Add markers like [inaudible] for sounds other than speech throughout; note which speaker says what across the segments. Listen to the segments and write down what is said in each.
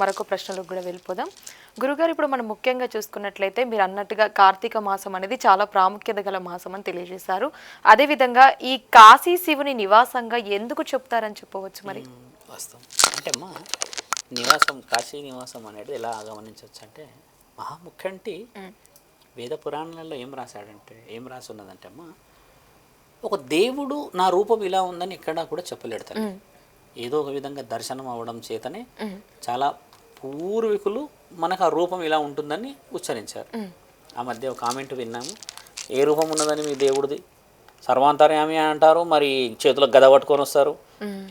Speaker 1: మరొక ప్రశ్నలకు కూడా వెళ్ళిపోదాం. గురుగారు ఇప్పుడు మనం ముఖ్యంగా చూసుకున్నట్లయితే మీరు అన్నట్టుగా కార్తీక మాసం అనేది చాలా ప్రాముఖ్యత గల మాసం అని తెలియజేశారు. అదేవిధంగా ఈ కాశీ శివుని నివాసంగా ఎందుకు చెప్తారని చెప్పవచ్చు మరి?
Speaker 2: వాస్తవం. అంటే అమ్మా నివాసం కాశీ నివాసం అనేది ఎలా గమనించవచ్చు అంటే మహాముఖ్యంటి వేద పురాణాలలో ఏం రాశాడంటే ఏం రాసి ఉన్నదంటే అమ్మా ఒక దేవుడు నా రూపం ఇలా ఉందని ఎక్కడా కూడా చెప్పలేడు ఏదో ఒక విధంగా దర్శనం అవ్వడం చేతనే చాలా పూర్వీకులు మనకు ఆ రూపం ఇలా ఉంటుందని ఉచ్చరించారు. ఆ మధ్య ఒక కామెంట్ విన్నాము. ఏ రూపం ఉన్నదని మీ దేవుడిది? సర్వాంతర్యామి అంటారు మరి చేతిలో గద పట్టుకొని వస్తారు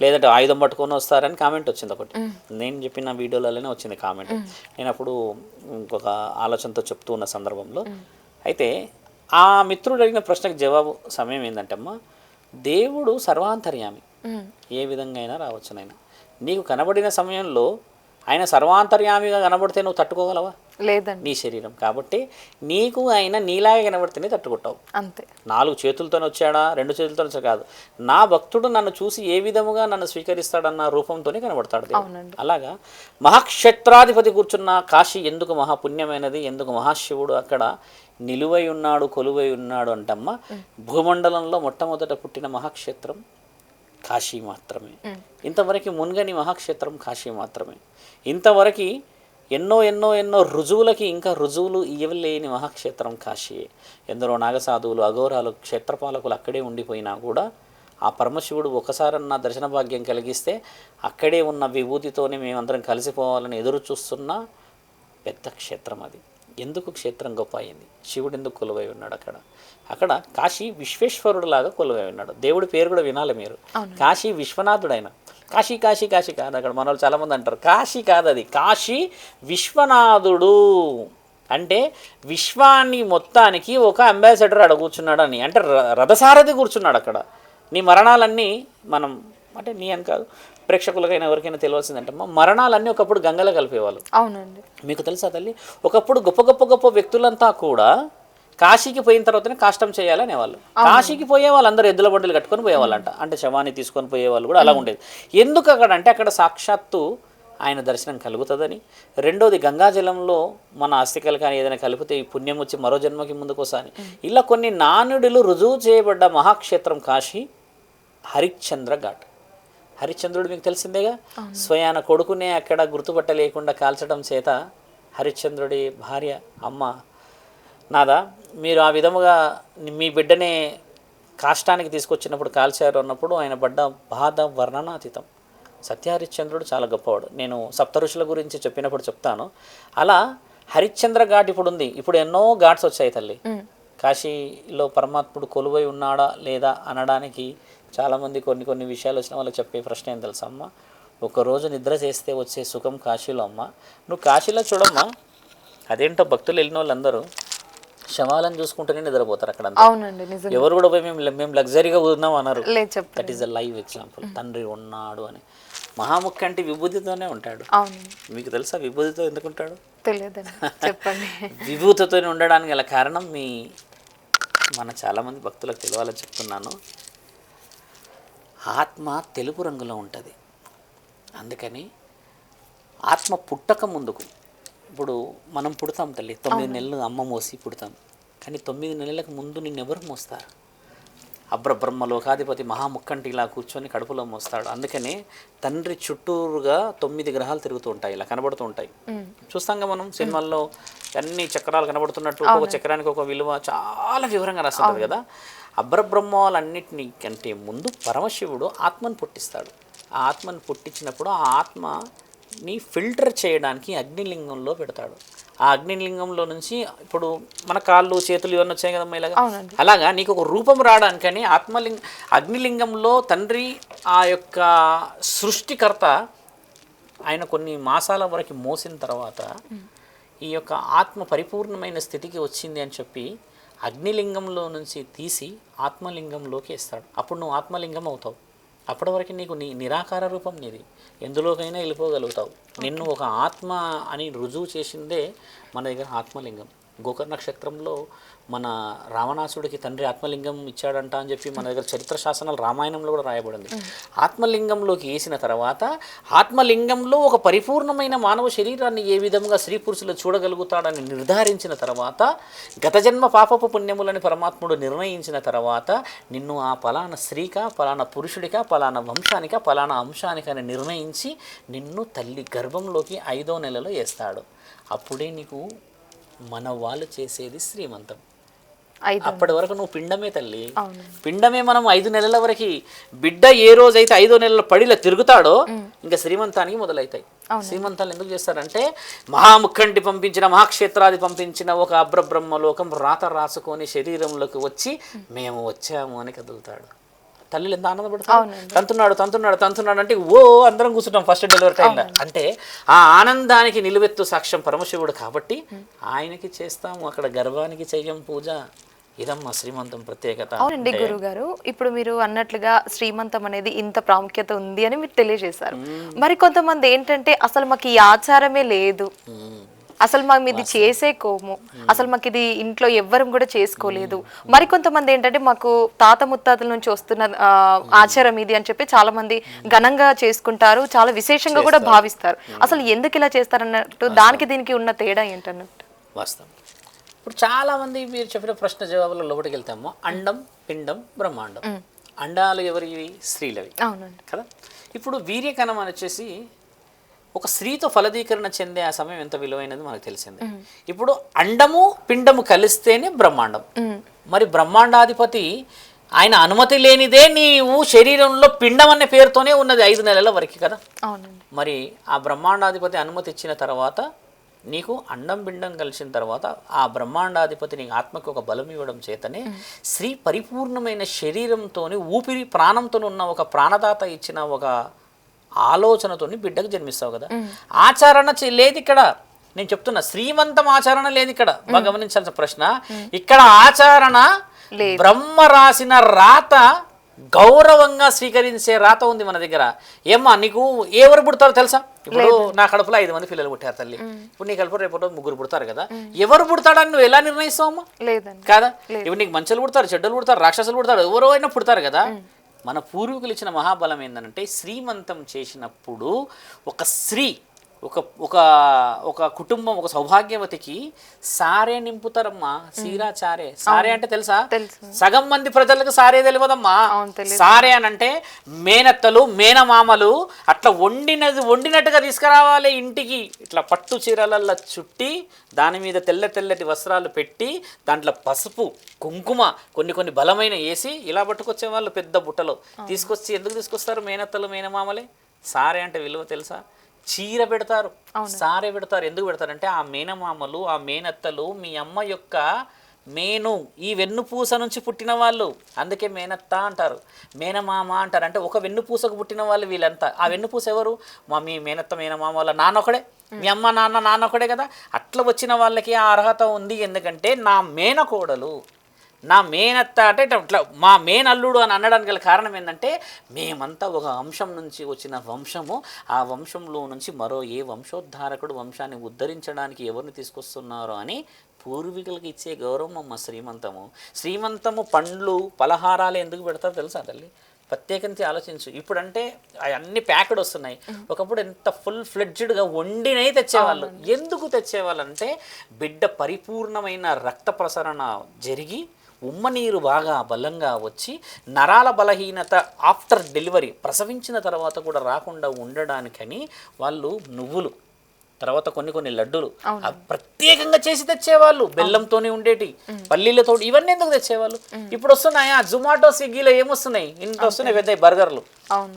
Speaker 2: లేదంటే ఆయుధం పట్టుకొని వస్తారని కామెంట్ వచ్చింది ఒకటి. నేను చెప్పిన వీడియోలలోనే వచ్చింది కామెంట్ నేను అప్పుడు ఇంకొక ఆలోచనతో చెప్తూ ఉన్న సందర్భంలో అయితే ఆ మిత్రుడు అడిగిన ప్రశ్నకు జవాబు సమయం ఏంటంటే అమ్మా దేవుడు సర్వాంతర్యామి. ఏ విధంగా అయినా రావచ్చునైనా. నీకు కనబడిన సమయంలో ఆయన సర్వాంతర్యామిగా కనబడితే నువ్వు తట్టుకోగలవా?
Speaker 1: లేదండి.
Speaker 2: నీ శరీరం. కాబట్టి నీకు ఆయన నీలాగే కనబడితేనే తట్టుకుంటావు.
Speaker 1: అంతే.
Speaker 2: నాలుగు చేతులతో వచ్చాడా? రెండు చేతులతో వచ్చా కాదు. నా భక్తుడు నన్ను చూసి ఏ విధముగా నన్ను స్వీకరిస్తాడన్న రూపంతోనే కనబడతాడు. అలాగా? మహాక్షేత్రాధిపతి కూర్చున్న కాశీ ఎందుకు మహాపుణ్యమైనది? ఎందుకు మహాశివుడు అక్కడ నిలువై ఉన్నాడు కొలువై ఉన్నాడు అంటమ్మ. భూమండలంలో మొట్టమొదట పుట్టిన మహాక్షేత్రం కాశీ మాత్రమే. ఇంతవరకు మున్గని మహాక్షేత్రం కాశీ మాత్రమే. ఇంతవరకు ఎన్నో ఎన్నో ఎన్నో రుజువులకి ఇంకా రుజువులు ఇవ్వలేని మహాక్షేత్రం కాశీయే ఎందరో నాగసాధువులు అఘోరాలు క్షేత్రపాలకులు అక్కడే ఉండిపోయినా కూడా ఆ పరమశివుడు ఒకసారన్నా దర్శన భాగ్యం కలిగిస్తే అక్కడే ఉన్న విభూతితోనే మేమందరం కలిసిపోవాలని ఎదురు చూస్తున్న పెద్ద క్షేత్రం అది. ఎందుకు క్షేత్రం గొప్ప అయింది? శివుడు ఎందుకు కొలువై ఉన్నాడు అక్కడ? అక్కడ కాశీ విశ్వేశ్వరుడు లాగా కొలువై ఉన్నాడు. దేవుడి పేరు కూడా వినాలి మీరు. కాశీ విశ్వనాథుడైన. కాశీ కాశీ కాశీ కాదు అక్కడ మన వాళ్ళు చాలామంది అంటారు. కాశీ కాదు అది. కాశీ విశ్వనాథుడు. అంటే విశ్వాన్ని మొత్తానికి ఒక అంబాసిడర్ అక్కడ కూర్చున్నాడు అని అంటే ర- రథసారథి కూర్చున్నాడు అక్కడ. నీ మరణాలన్నీ మనం అంటే నీ అని కాదు. ప్రేక్షకులకైనా ఎవరికైనా తెలియాల్సిందంటే అమ్మా, మరణాలన్నీ ఒకప్పుడు గంగలో కలిపేవాళ్ళు.
Speaker 1: అవునండి.
Speaker 2: మీకు తెలుసా తల్లి? ఒకప్పుడు గొప్ప గొప్ప గొప్ప వ్యక్తులంతా కూడా కాశీకి పోయిన తర్వాతనే కాష్టం చేయాలనేవాళ్ళు కాశీకి పోయే వాళ్ళందరూ ఎద్దుల బండులు కట్టుకొని పోయేవాళ్ళంట. అంటే శవాన్ని తీసుకొని పోయేవాళ్ళు కూడా అలా ఉండేది. ఎందుకు అక్కడ అంటే అక్కడ సాక్షాత్తు ఆయన దర్శనం కలుగుతుందని. రెండోది గంగాజలంలో మన అస్థికలు కానీ ఏదైనా కలిపితే ఈ పుణ్యం వచ్చి మరో జన్మకి ముందుకు వస్తాని ఇలా కొన్ని నానుడులు రుజువు చేయబడ్డ మహాక్షేత్రం కాశీ హరిశ్చంద్ర ఘాట్ హరిశ్చంద్రుడు మీకు తెలిసిందేగా? స్వయాన కొడుకునే అక్కడ గుర్తుపట్టలేకుండా కాల్చడం చేత హరిశ్చంద్రుడి భార్య అమ్మ నాదా మీరు ఆ విధముగా మీ బిడ్డనే కాష్టానికి తీసుకొచ్చినప్పుడు కాల్చారు అన్నప్పుడు ఆయన పడ్డ బాధ వర్ణనాతీతం. సత్యహరిశ్చంద్రుడు చాలా గొప్పవాడు. నేను సప్త ఋషుల గురించి చెప్పినప్పుడు చెప్తాను. అలా హరిశ్చంద్ర ఘాట్ ఇప్పుడు ఉంది ఇప్పుడు ఎన్నో ఘాట్స్ వచ్చాయి తల్లి. కాశీలో పరమాత్ముడు కొలువై ఉన్నాడా లేదా అనడానికి చాలామంది కొన్ని కొన్ని విషయాలు వచ్చిన వాళ్ళకి చెప్పే ప్రశ్న ఏం తెలుసా అమ్మ? ఒకరోజు నిద్ర చేస్తే వచ్చే సుఖం కాశీలో అమ్మ. నువ్వు కాశీలో చూడమ్మా. అదేంటో భక్తులు వెళ్ళిన వాళ్ళందరూ శవాలను చూసుకుంటూనే నిద్రపోతారు అక్కడ
Speaker 1: అవునండి
Speaker 2: ఎవరు కూడా పోయి మేము మేము లగ్జరీగా ఉన్నాం అన్నారు. That is a live example తండ్రి ఉన్నాడు అని. మహాముఖ్య అంటే విభూతితోనే ఉంటాడు. మీకు తెలుసా విభూతితో ఎందుకు ఉంటాడు?
Speaker 1: తెలియదండి. చెప్పండి. [laughs]
Speaker 2: విభూతితో ఉండడానికి గల కారణం మీ మన చాలామంది భక్తులకు తెలియాలని చెప్తున్నాను. ఆత్మ తెలుపు రంగులో ఉంటుంది. అందుకని ఆత్మ పుట్టక ముందుకు ఇప్పుడు మనం పుడతాం తల్లి తొమ్మిది నెలలు అమ్మ మోసి పుడతాం. కానీ తొమ్మిది నెలలకు ముందు నిన్నెవరు మోస్తారు? అబ్ర బ్రహ్మ లోకాధిపతి మహాముక్కంటి ఇలా కూర్చొని కడుపులో మోస్తాడు. అందుకనే తండ్రి చుట్టూరుగా తొమ్మిది గ్రహాలు తిరుగుతూ ఉంటాయి ఇలా కనబడుతూ ఉంటాయి. చూస్తాంగా మనం సినిమాల్లో అన్ని చక్రాలు కనబడుతున్నట్టు ఒక్కొక్క చక్రానికి ఒక విలువ చాలా వివరంగా రాస్తుంటారు కదా. అబ్రబ్రహ్మాలన్నిటినీ కంటే ముందు పరమశివుడు ఆత్మను పుట్టిస్తాడు. ఆ ఆత్మను పుట్టించినప్పుడు ఆ ఆత్మని ఫిల్టర్ చేయడానికి అగ్నిలింగంలో పెడతాడు. ఆ అగ్నిలింగంలో నుంచి ఇప్పుడు మన కాళ్ళు చేతులు ఇవన్నీ వచ్చాయి కదమ్మా ఇలాగా? అలాగా నీకు ఒక రూపం రావడానికని ఆత్మలింగ అగ్నిలింగంలో తండ్రి ఆ యొక్క సృష్టికర్త ఆయన కొన్ని మాసాల వరకు మోసిన తర్వాత ఈ యొక్క ఆత్మ పరిపూర్ణమైన స్థితికి వచ్చింది అని చెప్పి అగ్నిలింగంలో నుంచి తీసి ఆత్మలింగంలోకి వేస్తాడు అప్పుడు నువ్వు ఆత్మలింగం అవుతావు. అప్పటి వరకు నీకు నీ నిరాకార రూపం నీది. ఎందులోకైనా వెళ్ళిపోగలుగుతావు. నిన్ను ఒక ఆత్మ అని రుజువు చేసిందే మన దగ్గర ఆత్మలింగం. గోకర్ణ నక్షత్రంలో మన రావణాసుడికి తండ్రి ఆత్మలింగం ఇచ్చాడంట అని చెప్పి మన దగ్గర చరిత్ర శాసనాలు రామాయణంలో కూడా రాయబడింది. ఆత్మలింగంలోకి వేసిన తర్వాత ఆత్మలింగంలో ఒక పరిపూర్ణమైన మానవ శరీరాన్ని ఏ విధంగా స్త్రీ పురుషులు చూడగలుగుతాడని నిర్ధారించిన తర్వాత గత జన్మ పాపపు పుణ్యములని పరమాత్ముడు నిర్ణయించిన తర్వాత నిన్ను ఆ పలానా స్త్రీకా పలానా పురుషుడికా పలానా వంశానికా పలానా అంశానికని నిర్ణయించి నిన్ను తల్లి గర్భంలోకి ఐదో నెలలో వేస్తాడు. అప్పుడే నీకు మన వాళ్ళు చేసేది శ్రీమంతం. అప్పటి వరకు నువ్వు పిండమే తల్లి. పిండమే మనం ఐదు నెలల వరకు బిడ్డ ఏ రోజైతే ఐదో నెలల పడిలో తిరుగుతాడో ఇంకా శ్రీమంతానికి మొదలవుతాయి శ్రీమంతాలు ఎందుకు చేస్తారంటే మహాముఖండి పంపించిన మహాక్షేత్రాది పంపించిన ఒక అబ్రబ్రహ్మలోకం రాత రాసుకొని శరీరంలోకి వచ్చి మేము వచ్చాము అని కదులుతాడు. తల్లిలు ఎంత ఆనందపడతారు. తంతున్నాడు తంతున్నాడు తంతున్నాడు అంటే ఓ అందరం కూర్చుంటాం ఫస్ట్ డెలివరీ టైంలో అంటే ఆ ఆనందానికి నిలువెత్తు సాక్ష్యం పరమశివుడు కాబట్టి ఆయనకి చేస్తాము అక్కడ గర్భానికి చెయ్యం పూజ. ఇదమ్మా శ్రీమంతం ప్రత్యేకత.
Speaker 1: అవునండి గురుగారు ఇప్పుడు మీరు అన్నట్లుగా శ్రీమంతం అనేది ఇంత ప్రాముఖ్యత ఉంది అని మీరు తెలియజేశారు. మరి కొంతమంది ఏంటంటే అసలు మాకు ఈ ఆచారమే లేదు. అసలు మేము ఇది చేసే కోము. అసలు మాకు ఇది ఇంట్లో ఎవ్వరం కూడా చేసుకోలేదు. మరి కొంతమంది ఏంటంటే మాకు తాత ముత్తాతల నుంచి వస్తున్న ఆచారం ఇది అని చెప్పి చాలా మంది ఘనంగా చేసుకుంటారు. చాలా విశేషంగా కూడా భావిస్తారు. అసలు ఎందుకు ఇలా చేస్తారన్నట్టు దానికి దీనికి ఉన్న తేడా ఏంటన్నట్టు?
Speaker 2: వాస్తవం. ఇప్పుడు చాలామంది మీరు చెప్పిన ప్రశ్న జవాబులో లోపలికి వెళ్తాము. అండం పిండం బ్రహ్మాండం. అండాలు ఎవరివి? స్త్రీలవి.
Speaker 1: అవునండి.
Speaker 2: కదా? ఇప్పుడు వీర్యకణం అని వచ్చేసి ఒక స్త్రీతో ఫలదీకరణ చెందే ఆ సమయం ఎంత విలువైనది మనకు తెలిసింది. ఇప్పుడు అండము పిండము కలిస్తేనే బ్రహ్మాండం. మరి బ్రహ్మాండాధిపతి ఆయన అనుమతి లేనిదే నీవు శరీరంలో పిండం అనే పేరుతోనే ఉన్నది ఐదు నెలల వరకు కదా. మరి ఆ బ్రహ్మాండాధిపతి అనుమతి ఇచ్చిన తర్వాత నీకు అండం పిండం కలిసిన తర్వాత ఆ బ్రహ్మాండాధిపతి నీకు ఆత్మకు ఒక బలం ఇవ్వడం చేతనే స్త్రీ పరిపూర్ణమైన శరీరంతోని ఊపిరి ప్రాణంతో ఉన్న ఒక ప్రాణదాత ఇచ్చిన ఒక ఆలోచనతోని బిడ్డకు జన్మిస్తావు కదా. ఆచరణ లేదు ఇక్కడ. నేను చెప్తున్నా శ్రీమంతం ఆచరణ లేదు ఇక్కడ. బాగా గమనించాల్సిన ప్రశ్న. ఇక్కడ ఆచరణ. బ్రహ్మ రాసిన రాత గౌరవంగా స్వీకరించే రాత ఉంది మన దగ్గర. ఏమ్మా నీకు ఎవరు పుడతారో తెలుసా? ఇప్పుడు నా కడుపులో ఐదు మంది పిల్లలు పుట్టారు తల్లి. ఇప్పుడు నీ కడుపులో రేపు ముగ్గురు పుడతారు కదా. ఎవరు పుడతాడని నువ్వు ఎలా నిర్ణయిస్తావమ్మా?
Speaker 1: లేదండి.
Speaker 2: కాదా? ఇప్పుడు నీకు మంచులు పుడతారు చెడ్డలు పుడతారు రాక్షసులు పుడతారు ఎవరో అయినా పుడతారు కదా. మన పూర్వీకులు ఇచ్చిన మహాబలం ఏంటంటే శ్రీమంతం చేసినప్పుడు ఒక స్త్రీ ఒక ఒక ఒక కుటుంబం ఒక సౌభాగ్యవతికి సారే నింపుతారమ్మా. సీరా చారే. సారే అంటే తెలుసా. సగం మంది ప్రజలకు సారే తెలియదమ్మా. సారే అని అంటే మేనత్తలు మేనమామలు అట్లా వండినది వండినట్టుగా తీసుకురావాలి ఇంటికి. ఇట్లా పట్టు చీరలల్లో చుట్టి దాని మీద తెల్ల తెల్లటి వస్త్రాలు పెట్టి దాంట్లో పసుపు కుంకుమ కొన్ని కొన్ని బలమైన వేసి ఇలా పట్టుకొచ్చే వాళ్ళు పెద్ద బుట్టలో. తీసుకొచ్చి ఎందుకు తీసుకొస్తారు మేనత్తలు మేనమామలే? సారే అంటే విలువ తెలుసా? చీర పెడతారు సారే పెడతారు. ఎందుకు పెడతారంటే ఆ మేనమామలు ఆ మేనత్తలు మీ అమ్మ యొక్క మేను ఈ వెన్నుపూస నుంచి పుట్టిన వాళ్ళు. అందుకే మేనత్త అంటారు మేనమామ అంటారు. అంటే ఒక వెన్నుపూసకు పుట్టిన వాళ్ళు వీళ్ళంతా. ఆ వెన్నుపూస ఎవరు? మా మీ మేనత్త మేనమామ వాళ్ళ నాన్న ఒకడే మీ అమ్మ నాన్న నాన్న ఒకడే కదా. అట్లా వచ్చిన వాళ్ళకి ఆ అర్హత ఉంది. ఎందుకంటే నా మేనకోడలు నా మేనత్త అంటే ఇట్లా- మా మేనల్లుడు అని అనడానికి గల కారణం ఏంటంటే మేమంతా ఒక వంశం నుంచి వచ్చిన వంశము ఆ వంశంలో నుంచి మరో ఏ వంశోద్ధారకుడు వంశాన్ని ఉద్ధరించడానికి ఎవరిని తీసుకొస్తున్నారో అని పూర్వీకులకు ఇచ్చే గౌరవం అమ్మ శ్రీమంతము. శ్రీమంతము పండ్లు పలహారాలు ఎందుకు పెడతారో తెలుసా తల్లి? ప్రత్యేకించి ఆలోచించు. ఇప్పుడంటే అన్ని ప్యాకెడ్ వస్తున్నాయి. ఒకప్పుడు ఎంత ఫుల్ ఫ్లెడ్జ్డ్గా వండినై తెచ్చేవాళ్ళు. ఎందుకు తెచ్చేవాళ్ళు అంటే బిడ్డ పరిపూర్ణమైన రక్త ప్రసరణ జరిగి ఉమ్మ నీరు బాగా బలంగా వచ్చి నరాల బలహీనత ఆఫ్టర్ డెలివరీ ప్రసవించిన తర్వాత కూడా రాకుండా ఉండడానికని వాళ్ళు నువ్వులు తర్వాత కొన్ని కొన్ని లడ్డూలు ప్రత్యేకంగా చేసి తెచ్చేవాళ్ళు బెల్లంతోనే ఉండేటి పల్లీలతో ఇవన్నీ ఎందుకు తెచ్చేవాళ్ళు? ఇప్పుడు వస్తున్నాయా జొమాటో స్విగ్గీలో ఏమొస్తున్నాయి? ఇంత వస్తున్నాయి పెద్ద బర్గర్లు.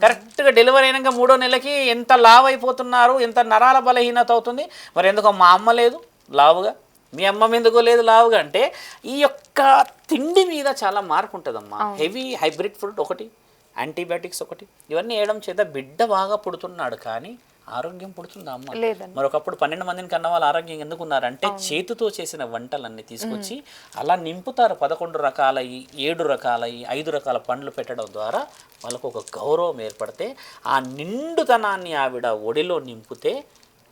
Speaker 2: కరెక్ట్గా డెలివరీ అయినాక మూడో నెలకి ఎంత లావ్ అయిపోతున్నారు ఎంత నరాల బలహీనత అవుతుంది? మరి ఎందుకో మా అమ్మ లేదు లావుగా. మీ అమ్మ ఎందుకో లేదు లావుగా. అంటే ఈ యొక్క తిండి మీద చాలా మార్పు ఉంటుందమ్మా. హెవీ హైబ్రిడ్ ఫుడ్ ఒకటి యాంటీబయాటిక్స్ ఒకటి ఇవన్నీ వేయడం చేత బిడ్డ బాగా పుడుతున్నాడు కానీ ఆరోగ్యం పుడుతుందా అమ్మ?
Speaker 1: లేదండి.
Speaker 2: మరి ఒకప్పుడు పన్నెండు మందిని కన్న వాళ్ళు ఆరోగ్యం ఎందుకు ఉన్నారంటే చేతితో చేసిన వంటలన్నీ తీసుకొచ్చి అలా నింపుతారు. పదకొండు రకాల ఈ ఏడు రకాల ఈ ఐదు రకాల పండ్లు పెట్టడం ద్వారా వాళ్ళకు ఒక గౌరవం ఏర్పడితే ఆ నిండుతనాన్ని ఆవిడ ఒడిలో నింపితే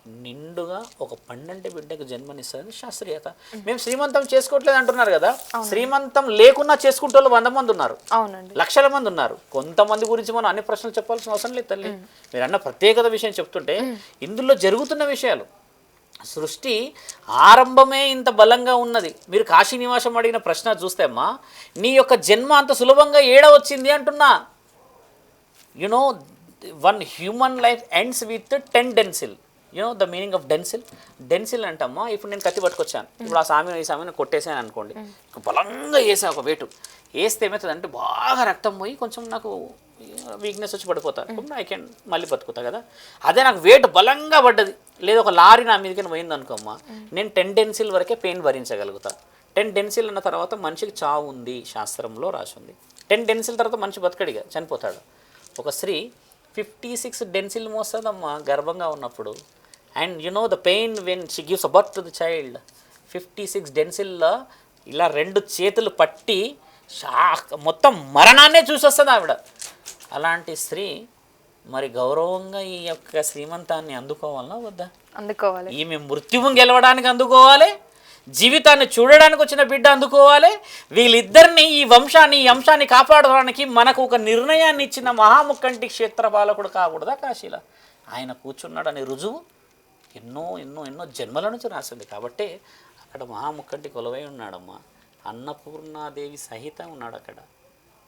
Speaker 2: నిండుగా ఒక పన్నెండు బిడ్డకు జన్మనిస్తుంది శాస్త్రీయత. మేము శ్రీమంతం చేసుకోవట్లేదు అంటున్నారు కదా. శ్రీమంతం లేకున్నా చేసుకుంటే వంద మంది ఉన్నారు.
Speaker 1: అవునండి.
Speaker 2: లక్షల మంది ఉన్నారు. కొంతమంది గురించి మనం అన్ని ప్రశ్నలు చెప్పాల్సిన అవసరం లేదు తల్లి. మీరు అన్న ప్రత్యేకత విషయం చెప్తుంటే ఇందులో జరుగుతున్న విషయాలు. సృష్టి ఆరంభమే ఇంత బలంగా ఉన్నది. మీరు కాశీ నివాసం అడిగిన ప్రశ్న చూస్తే అమ్మా నీ యొక్క జన్మ అంత సులభంగా ఏడ వచ్చింది అంటున్నా. You know one human life ends with ten డెన్సిల్ you know the meaning of డెన్సిల్ డెన్సిల్ అంటమ్మా ఇప్పుడు నేను కత్తి పట్టుకొచ్చాను. ఇప్పుడు ఆ సామెను ఈ సామెను కొట్టేసాను అనుకోండి. బలంగా వేసా ఒక వేటు. వేస్తే ఏమవుతుంది అంటే బాగా రక్తం పోయి కొంచెం నాకు వీక్నెస్ వచ్చి పడిపోతాను ఐ కెన్ మళ్ళీ బతుకుతా కదా. అదే నాకు వెయిట్ బలంగా పడ్డది. లేదా ఒక లారీ నా మీదకి పోయింది అనుకోమ్మా. నేను టెన్ డెన్సిల్ వరకే పెయిన్ భరించగలుగుతా. టెన్ డెన్సిల్ అన్న తర్వాత మనిషికి చావు ఉంది శాస్త్రంలో రాసి ఉంది టెన్ డెన్సిల్ తర్వాత మనిషి బతకడిగా చనిపోతాడు. ఒక స్త్రీ ఫిఫ్టీ సిక్స్ డెన్సిల్ మోస్తుందమ్మా గర్భంగా ఉన్నప్పుడు. And you know the pain when she gives a birth to the child fifty six డెన్సిల్లో ఇలా రెండు చేతులు పట్టి షాక్ మొత్తం మరణాన్నే చూసొస్తుంది ఆవిడ. అలాంటి స్త్రీ మరి గౌరవంగా ఈ యొక్క శ్రీమంతాన్ని అందుకోవాలనా వద్దా?
Speaker 1: అందుకోవాలి.
Speaker 2: ఈమె మృత్యువుని గెలవడానికి అందుకోవాలి జీవితాన్ని చూడడానికి వచ్చిన బిడ్డ అందుకోవాలి వీళ్ళిద్దరిని ఈ వంశాన్ని ఈ అంశాన్ని కాపాడడానికి మనకు ఒక నిర్ణయాన్ని ఇచ్చిన మహాముఖంటి క్షేత్ర పాలకుడు కాకూడదా కాశీల? ఆయన కూర్చున్నాడని రుజువు. ఎన్నో ఎన్నో ఎన్నో జన్మల నుంచి రాసింది. కాబట్టి అక్కడ మహాముఖంటి కొలువై ఉన్నాడమ్మా. అన్నపూర్ణాదేవి సహితం ఉన్నాడు అక్కడ.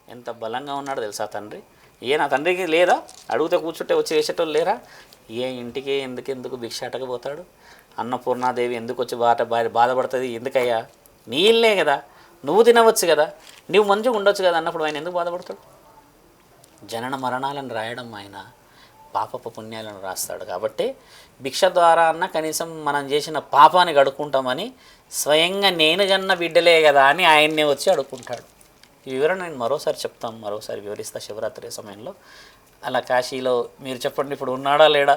Speaker 2: ఎంత బలంగా ఉన్నాడో తెలుసా తండ్రి? ఏ నా తండ్రికి లేదా? అడుగుతే కూర్చుంటే వచ్చి వేసేటోళ్ళు లేరా? ఏ ఇంటికి ఎందుకు ఎందుకు భిక్షాటకు అన్నపూర్ణాదేవి ఎందుకు వచ్చి బాట బా- బాధపడుతుంది? ఎందుకయ్యా? నీళ్ళే కదా. నువ్వు తినవచ్చు కదా. నువ్వు మంచిగా ఉండొచ్చు కదా అన్నప్పుడు ఆయన ఎందుకు బాధపడతాడు? జనన మరణాలను రాయడం ఆయన. పాపపు పుణ్యాలను రాస్తాడు కాబట్టి భిక్ష ద్వారా అన్న కనీసం మనం చేసిన పాపాన్ని గడుక్కుంటామని స్వయంగా నేను కన్న బిడ్డలే కదా అని ఆయన్నే వచ్చి అడుక్కుంటాడు. ఈ వివరణ నేను మరోసారి చెప్తాం మరోసారి వివరిస్తా శివరాత్రి సమయంలో. అలా కాశీలో మీరు చెప్పండి ఇప్పుడు ఉన్నాడా లేడా?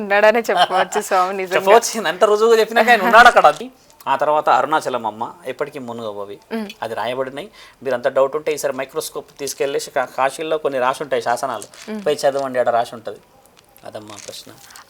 Speaker 1: ఉన్నాడనే చెప్పవచ్చు స్వామి
Speaker 2: చెప్పవచ్చు అంత రుజువుగా చెప్పినాక ఆయన ఉన్నాడు అక్కడ? అది ఆ తర్వాత అరుణాచలం అమ్మ ఎప్పటికీ మునుగబోవి అది రాయబడినాయి మీరు అంత డౌట్ ఉంటే ఈసారి మైక్రోస్కోప్ తీసుకెళ్ళి కా- కాశీలో కొన్ని రాసి ఉంటాయి శాసనాలు పోయి చదవండి అక్కడ రాసి ఉంటుంది అదమ్మా ప్రశ్న.